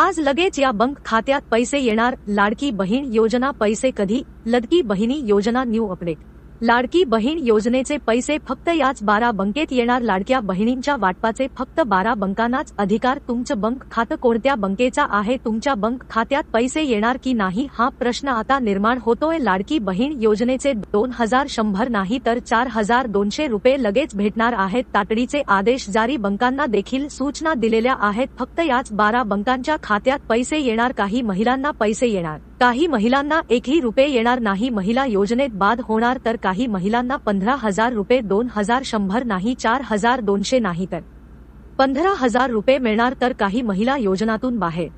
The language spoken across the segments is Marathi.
आज लगेच या बंक खात्यात पैसे येणार. लाडकी बहीण योजना पैसे कधी? लडकी बहिणी योजना न्यू अपडेट. लाडकी बहीण योजनेचे पैसे फक्त याच बारा बंकेत येणार. लाडक्या बहिणींच्या वाटपाचे फक्त बारा बंकांनाच अधिकार. तुमचं बंक खातं कोणत्या बंकेचा आहे? तुमच्या बंक खात्यात पैसे येणार की नाही? हा प्रश्न आता निर्माण होतोय. लाडकी बहीण योजनेचे दोन हजार शंभर नाही तर चार हजार दोनशे रुपये लगेच भेटणार आहेत. तातडीचे आदेश जारी. बंकांना देखील सूचना दिलेल्या आहेत. फक्त याच बारा बंकांच्या खात्यात पैसे येणार. काही महिलांना पैसे येणार. काही महिलांना एकही रुपये येणार नाही. महिला योजनेत बाद होणार तर काही महिलांना पंधरा हजार रुपये दोन हजार शंभर नाही चार हजार दोनशे नाही तर पंधरा हजार रुपये मिळणार तर काही महिला योजनातून बाहेर.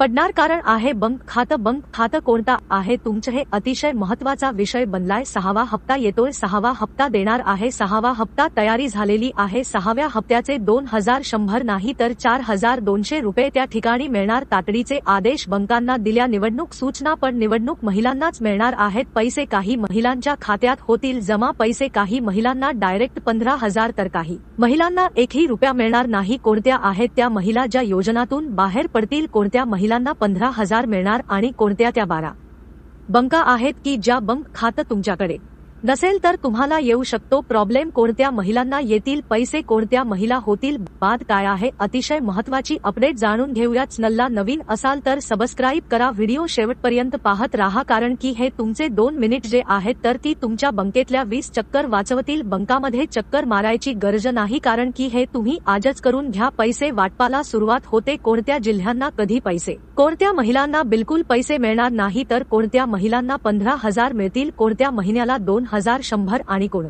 पडणार कारण आहे बंक खातं बंक खातं कोणता आहे तुमचं हे अतिशय महत्त्वाचा विषय बनलाय. सहावा हप्ता येतोय सहावा हप्ता देणार आहे सहावा हप्ता तयारी झालेली आहे. सहाव्या हप्त्याचे दोन हजार शंभर नाही तर चार हजार दोनशे रुपये त्या ठिकाणी मिळणार. तातडीचे आदेश बंकांना दिल्या. निवडणूक सूचना पण निवडणूक महिलांनाच मिळणार आहेत. पैसे काही महिलांच्या खात्यात होतील. जमा पैसे काही महिलांना डायरेक्ट पंधरा हजार तर काही महिलांना एकही रुपया मिळणार नाही. कोणत्या आहेत त्या महिला ज्या योजनातून बाहेर पडतील? कोणत्या महिलांना पंधरा हजार मिळणार आणि कोणत्या त्या बारा? बंका आहेत की ज्या बंक खातं तुमच्याकडे? नसेल तर तुम्हाला येऊ शकतो. प्रॉब्लेम कोणत्या महिलांना येतील? पैसे कोणत्या महिला होतील? बाद काय आहे? अतिशय महत्वाची अपडेट जाणून घेऊया चॅनलला नवीन असाल तर सबस्क्राईब करा. व्हिडिओ शेवटपर्यंत पाहत राहा कारण की हे तुमचे दोन मिनिट जे आहेत तर ती तुमच्या बंकेतल्या वीस चक्कर वाचवतील. बंकामध्ये चक्कर मारायची गरज नाही कारण की हे तुम्ही आजच करून घ्या. पैसे वाटपाला सुरुवात होते. कोणत्या जिल्ह्यांना कधी पैसे? कोणत्या महिलांना बिलकुल पैसे मिळणार नाही तर कोणत्या महिलांना पंधरा हजार मिळतील? कोणत्या महिन्याला दोन हजार शंभर आणि कोण?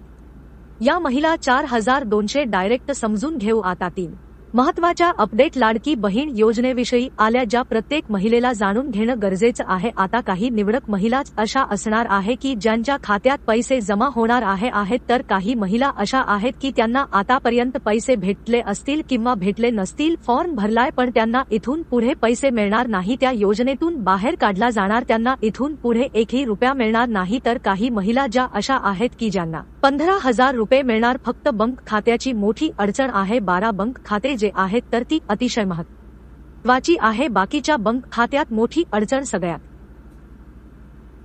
या महिला चार हजार दोनशे डायरेक्ट समजून घेऊ आता तीन. महत्त्वाच्या अपडेट लाडकी बहीण योजनेविषयी आल्या ज्या प्रत्येक महिलेला जाणून घेणं गरजेचं आहे आता काही निवडक महिलाच अशा असणार आहे की ज्यांच्या खात्यात पैसे जमा होणार आहे आहेत तर काही महिला अशा आहेत की त्यांना आतापर्यंत पैसे भेटले असतील किंवा भेटले नसतील फॉर्म भरलाय पण त्यांना इथून पुढे पैसे मिळणार नाही त्या योजनेतून बाहेर काढला जाणार त्यांना इथून पुढे एकही रुपया मिळणार नाही तर काही महिला ज्या अशा आहेत की ज्यांना पंधरा हजार रुपये मिळणार फक्त बंक खात्याची मोठी अडचण आहे बारा बंक खाते जे आहेत तर ती अतिशय महत्वाची आहे. बाकीच्या बंक खात्यात मोठी अडचण सगळ्यात.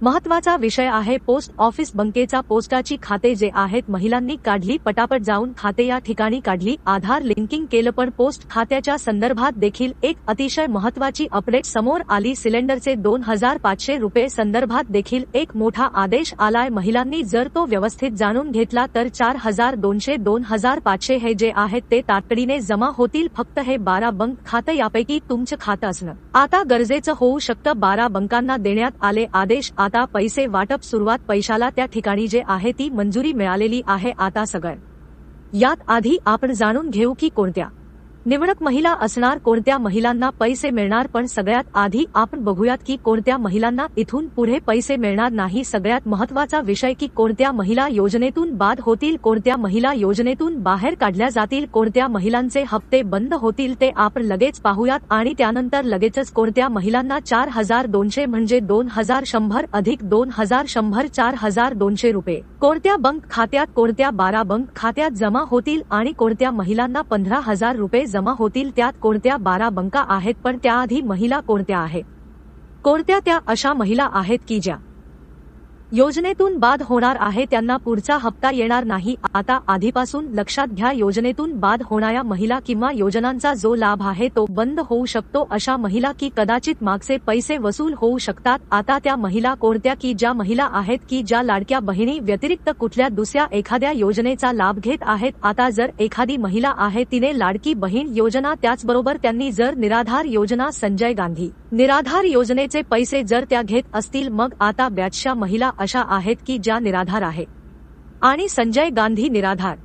महत्त्वाचा विषय आहे पोस्ट ऑफिस बँकेचा पोस्टाची खाते जे आहेत महिलांनी काढली पटापट जाऊन खाते या ठिकाणी काढली. आधार लिंकिंग केलं पण पोस्ट खात्याच्या संदर्भात देखील एक अतिशय महत्वाची अपडेट समोर आली. सिलेंडरचे दोन हजार पाचशे रुपये संदर्भात देखील एक मोठा आदेश आलाय. महिलांनी जर तो व्यवस्थित जाणून घेतला तर चार हजार दोनशे दोन हजार पाचशे हे जे आहेत ते तातडीने जमा होतील. फक्त हे बारा बंक खातं यापैकी तुमचं खातं असणं आता गरजेचं होऊ शकतं. बारा बंकांना देण्यात आले आदेश. आता आता पैसे वाटप सुरुवात पैशाला त्या ठिकाणी जे आहे ती मंजुरी मिळालेली आहे आता सगळं. यात आधी आपण जाणून घेऊ की कोणत्या. निवडक महिला असणार कोणत्या महिलांना पैसे मिळणार? पण सगळ्यात आधी आपण बघूयात की कोणत्या महिलांना इथून पुढे पैसे मिळणार नाही. सगळ्यात महत्त्वाचा विषय की कोणत्या महिला योजनेतून बाद होतील? कोणत्या महिला योजनेतून बाहेर काढल्या जातील? कोणत्या महिलांचे हप्ते बंद होतील? ते आपण लगेच पाहूयात. आणि त्यानंतर लगेचच कोणत्या महिलांना चार हजार दोनशे म्हणजे दोन हजार शंभर अधिक दोन हजार शंभर चार हजार दोनशे रुपये. कोणत्या बंक खात्यात कोणत्या बारा बंक खात्यात जमा होतील? आणि कोणत्या महिलांना पंधरा हजार रुपये जमा होतील त्यात कोणत्या बारा बंका आहेत पण त्याआधी महिला कोणत्या आहेत? कोणत्या त्या अशा महिला आहेत की ज्या योजनेतून बाद होणार आहे त्यांना पुढचा हप्ता येणार नाही. आता आधीपासून लक्षात घ्या योजनेतून बाद होणाऱ्या महिला किंवा योजनांचा जो लाभ आहे तो बंद होऊ शकतो. अशा महिला की कदाचित मागचे पैसे वसूल होऊ शकतात. आता त्या महिला कोणत्या की ज्या महिला आहेत की ज्या लाडक्या बहिणी व्यतिरिक्त कुठल्या दुसऱ्या एखाद्या योजनेचा लाभ घेत आहेत. आता जर एखादी महिला आहे तिने लाडकी बहीण योजना त्याचबरोबर त्यांनी जर निराधार योजना संजय गांधी निराधार योजनेचे पैसे जर त्या घेत असतील मग आता बॅचशा महिला अशा आहेत की ज्या निराधार आहे. आणि संजय गांधी निराधार.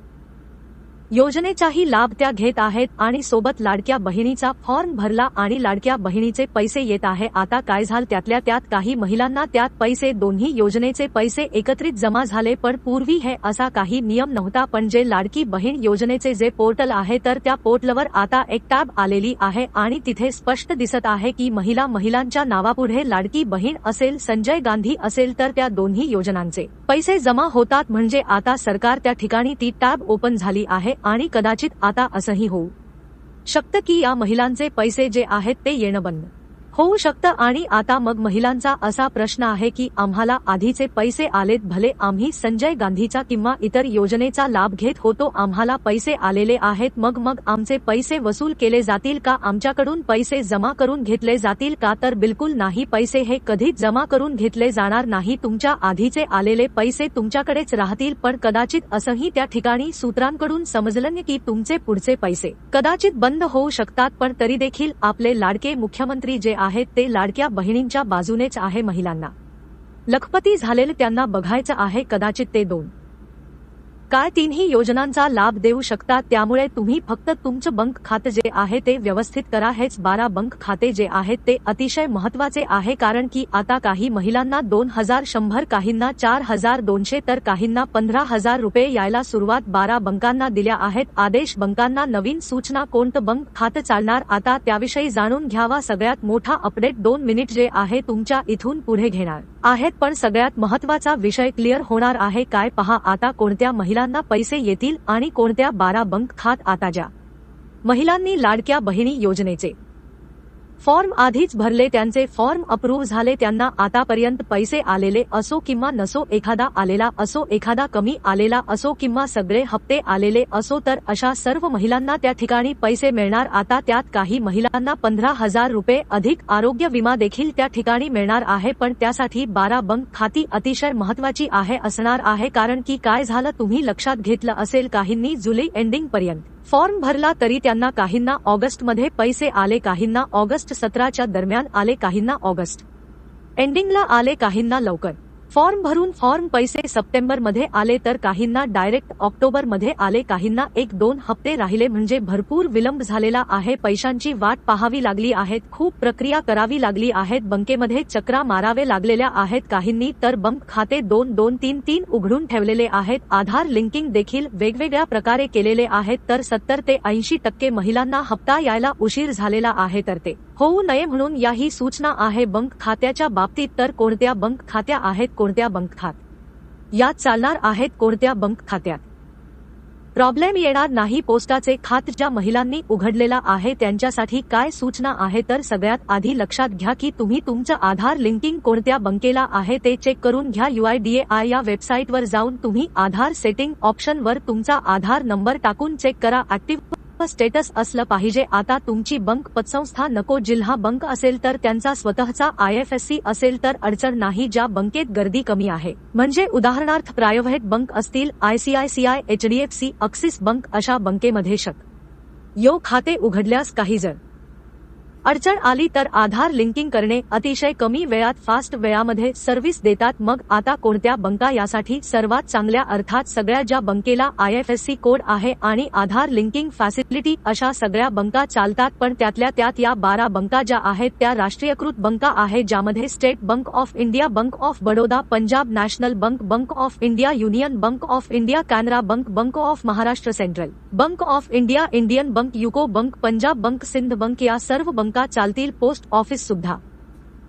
योजनेचाही लाभ त्या घेत आहेत आणि सोबत लाडक्या बहिणीचा फॉर्म भरला आणि लाडक्या बहिणीचे पैसे येत आहे. आता काय झाल? त्यातल्या त्यात काही महिलांना त्यात पैसे दोन्ही योजनेचे पैसे एकत्रित जमा झाले पण पूर्वी हे असा काही नियम नव्हता. पण जे लाडकी बहीण योजनेचे जे पोर्टल आहे तर त्या पोर्टलवर आता एक टॅब आलेली आहे आणि तिथे स्पष्ट दिसत आहे की महिला महिलांच्या नावापुढे लाडकी बहीण असेल संजय गांधी असेल तर त्या दोन्ही योजनांचे पैसे जमा होतात. म्हणजे आता सरकार त्या ठिकाणी ती टॅब ओपन झाली आहे आणि कदाचित आता असंही होऊ शकतं की या महिलांचे पैसे जे आहेत ते येणं बंद. होऊ शकतं आणि आता मग महिलांचा असा प्रश्न आहे की आम्हाला आधीचे पैसे आलेत भले आम्ही संजय गांधीचा किंवा इतर योजनेचा लाभ घेत होतो आम्हाला पैसे आलेले आहेत मग मग आमचे पैसे वसूल केले जातील का आमच्याकडून पैसे जमा करून घेतले जातील का तर बिलकुल नाही पैसे हे कधीच जमा करून घेतले जाणार नाही तुमच्या आधीचे आलेले पैसे तुमच्याकडेच राहतील पण कदाचित असंही त्या ठिकाणी सूत्रांकडून समजलं की तुमचे पुढचे पैसे कदाचित बंद होऊ शकतात पण तरी देखील आपले लाडके मुख्यमंत्री जे आहेत आहेत ते लाडक्या बहिणींच्या बाजूनेच आहे महिलांना. लखपती झालेले त्यांना बघायचं आहे कदाचित ते दोन. काय तीनही योजनांचा लाभ देऊ शकतात त्यामुळे तुम्ही फक्त तुमचं बंक खातं जे आहे ते व्यवस्थित करा. हेच बारा बंक खाते जे आहेत ते अतिशय महत्त्वाचे आहे कारण की आता काही महिलांना दोन हजार शंभर काहींना चार हजार दोनशे तर काहींना पंधरा हजार रुपये यायला सुरुवात बारा बंकांना दिल्या आहेत. आदेश बंकांना नवीन सूचना कोणतं बंक खातं चालणार आता त्याविषयी जाणून घ्यावा. सगळ्यात मोठा अपडेट दोन मिनिट जे आहे तुमच्या इथून पुढे घेणार आहेत. पण सगळ्यात महत्त्वाचा विषय क्लिअर होणार आहे. काय पहा आता कोणत्या महिला महिलांना पैसे येतील आणि कोणत्या बारा बंक खात आता ज्या महिलांनी लाडक्या बहिणी योजनेचे फॉर्म आधीच भरले त्यांचे फॉर्म अप्रूव्ह झाले त्यांना आतापर्यंत पैसे आलेले असो किंवा नसो एखादा आलेला असो एखादा कमी आलेला असो किंवा सगळे हप्ते आलेले असो तर अशा सर्व महिलांना त्या ठिकाणी पैसे मिळणार. आता त्यात काही महिलांना पंधरा हजार रुपये अधिक आरोग्य विमा देखील त्या ठिकाणी मिळणार आहे पण त्यासाठी बारा बंक खाती अतिशय महत्वाची आहे असणार आहे कारण की काय झालं तुम्ही लक्षात घेतलं असेल काहींनी जुलै एंडिंग पर्यंत. फॉर्म भरला तरी त्यांना काहींना ऑगस्टमध्ये पैसे आले काहींना ऑगस्ट सतराच्या दरम्यान आले काहींना ऑगस्ट एंडिंगला आले काहींना लवकर. फॉर्म भरून फॉर्म पैसे सप्टेंबरमध्ये आले तर काहींना डायरेक्ट ऑक्टोबरमध्ये आले काहींना एक दोन हप्ते राहिले. म्हणजे भरपूर विलंब झालेला आहे. पैशांची वाट पाहावी लागली आहेत. खूप प्रक्रिया करावी लागली आहेत. बंकेमध्ये चक्रा मारावे लागलेल्या आहेत. काहींनी तर बंक खाते दोन दोन तीन तीन उघडून ठेवलेले आहेत. आधार लिंकिंग देखील वेगवेगळ्या प्रकारे केलेले आहेत. तर सत्तर ते ऐंशी टक्के महिलांना हप्ता यायला उशीर झालेला आहे. तर ते होऊ नये म्हणून याही सूचना आहे बंक खात्याच्या बाबतीत तर कोणत्या बंक खात्या आहेत कोणत्या बंक खात? यात चालणार आहेत कोणत्या बंक खात्यात? प्रॉब्लेम येणार नाही पोस्टाचे खात ज्या महिलांनी उघडलेला आहे त्यांच्यासाठी काय सूचना आहे तर सगळ्यात आधी लक्षात घ्या की तुम्ही तुमचं आधार लिंकिंग कोणत्या बंकेला आहे ते चेक करून घ्या. युआयडीएआय या वेबसाईटवर जाऊन तुम्ही आधार सेटिंग ऑप्शनवर तुमचा आधार नंबर टाकून चेक करा. ऍक्टिव्ह स्टेटस असलं पाहिजे. आता तुमची बंक पतसंस्था नको. जिल्हा बंक असेल तर त्यांचा स्वतःचा आयएफएससी असेल तर अडचण नाही. ज्या बंकेत गर्दी कमी आहे. म्हणजे उदाहरणार्थ प्रायव्हेट बंक असतील आयसीआयसीआय एचडीएफसी अक्सिस बंक अशा बंकेमध्ये शक. यो खाते उघडल्यास काही जर अडचण आली तर आधार लिंकिंग करणे अतिशय कमी वेळात फास्ट वेळामध्ये सर्व्हिस देतात. मग आता कोणत्या बंका यासाठी सर्वात चांगल्या अर्थात सगळ्या ज्या बंकेला आयएफएससी कोड आहे आणि आधार लिंकिंग फॅसिलिटी अशा सगळ्या बंका चालतात पण त्यातल्या त्यात या बारा बंका ज्या आहेत त्या राष्ट्रीयकृत बंका आहेत ज्यामध्ये state bank of India bank of Baroda Punjab national bank bank of India union bank of India Canara bank bank of Maharashtra central bank of India Indian bank UCO bank Punjab bank Sindh bank या सर्व बंक चालतील पोस्ट ऑफिस सुद्धा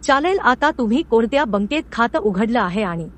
चालेल आता तुम्ही कोणत्या बंकेत खातं उघडलं आहे आणि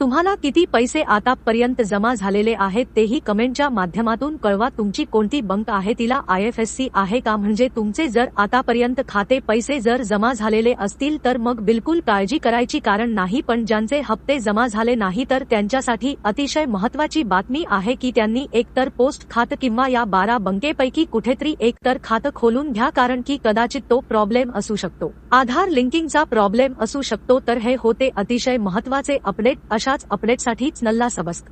तुम्हाला किती पैसे आतापर्यंत जमा झालेले आहेत तेही कमेंटच्या माध्यमातून कळवा तुमची कोणती बंक आहे तिला आयएफएससी आहे का? म्हणजे तुमचे जर आतापर्यंत खाते पैसे जर जमा झालेले असतील तर मग बिलकुल काळजी करायची कारण नाही पण ज्यांचे हप्ते जमा झाले नाही तर त्यांच्यासाठी अतिशय महत्वाची बातमी आहे की त्यांनी एकतर पोस्ट खातं किंवा या बारा बंकेपैकी कुठेतरी एकतर खातं खोलून घ्या कारण की कदाचित तो प्रॉब्लेम असू शकतो. आधार लिंकिंगचा प्रॉब्लेम असू शकतो तर हे होते अतिशय महत्त्वाचे अपडेट. अशाच अपडेटसाठीच नल्ला सबस्क.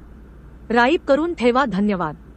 राईब करून ठेवा धन्यवाद.